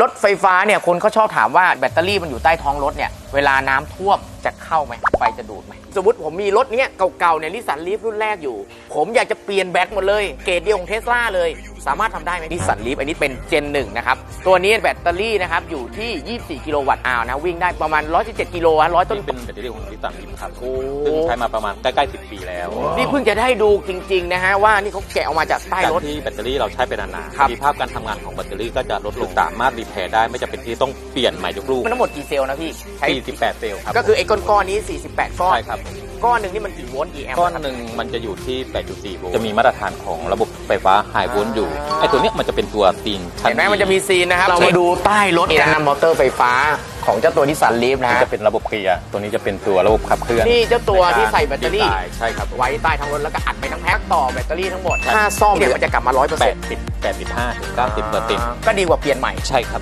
รถไฟฟ้าเนี่ยคนเขาชอบถามว่าแบตเตอรี่มันอยู่ใต้ท้องรถเนี่ยเวลาน้ำท่วมจะเข้าไหมไฟจะดูดไหมสมมติผมมีรถเนี้ยเก่าๆเนี่ยนิสสันลีฟรุ่นแรกอยู่ ผมอยากจะเปลี่ยนแบตหมดเลย เกรดเดียวของเทสลาเลย สามารถทำได้ไหมนิสสันลีฟอันนี้เป็นเจนหนึ่งนะครับ ตัวนี้แบตเตอรี่นะครับอยู่ที่ 24 กิโลวัตต์อาวนะ วิ่งได้ประมาณ 117 กิโลฮะร้อยต้นนี่เป็นแบตเตอรี่ของนิสสันลีฟครับโอ้ซึ่งใช้มาประมาณใกล้ๆ 10 ปีแล้ว นี่เพิ่งจะได้ดูจริงๆนะฮะว่านี่เขาแกะออกมาจากใต้จากรถที่แบตเตอรี่เราใช้ไปนานครับๆมีภาพการทำงานของแบตเตอรี่ก็จะลดลงสามารถรีแพร์ได้ไม่จำเป็นที่ต้องเปลี่ยนใหม่ยกลูกมันทั้งหมดกี่เซลล์นะพี่ใช้48 เซลล์ครับก็คือไอ้ก้อนๆนี้ 48 ก้อนใช่ครับ ก้อนหนึ่งนี่มันกี่โวลต์กี่แอมป์ก้อนหนึ่งมันจะอยู่ที่ 8.4 โวลต์ จะมีมาตรฐานของระบบไฟฟ้าไฮโวลต์อยู่ ไอ้ตัวเนี้ยมันจะเป็นตัวตีนชั้นเห็นไหมมันจะมีซีนนะครับ เรามาดูใต้รถนะนำมอเตอร์ไฟฟ้าของเจ้าตัวนิสสันลีฟนะมันฮะจะเป็นระบบเกียร์ ตัวนี้จะเป็นตัวระบบขับเคลื่อนนี่เจ้าตัวที่ใส่แบตเตอรี่ ใช่ครับ ไว้ใต้ท้องรถแล้วก็อัดไปทั้งแพ็คต่อแบตเตอรี่ทั้งหมด ถ้าซ่อมเนี่ยมันจะกลับมา 100% 80 85ถึง90เปอร์เซ็นต์ก็ดีกว่าเปลี่ยนใหม่ ใช่ครับ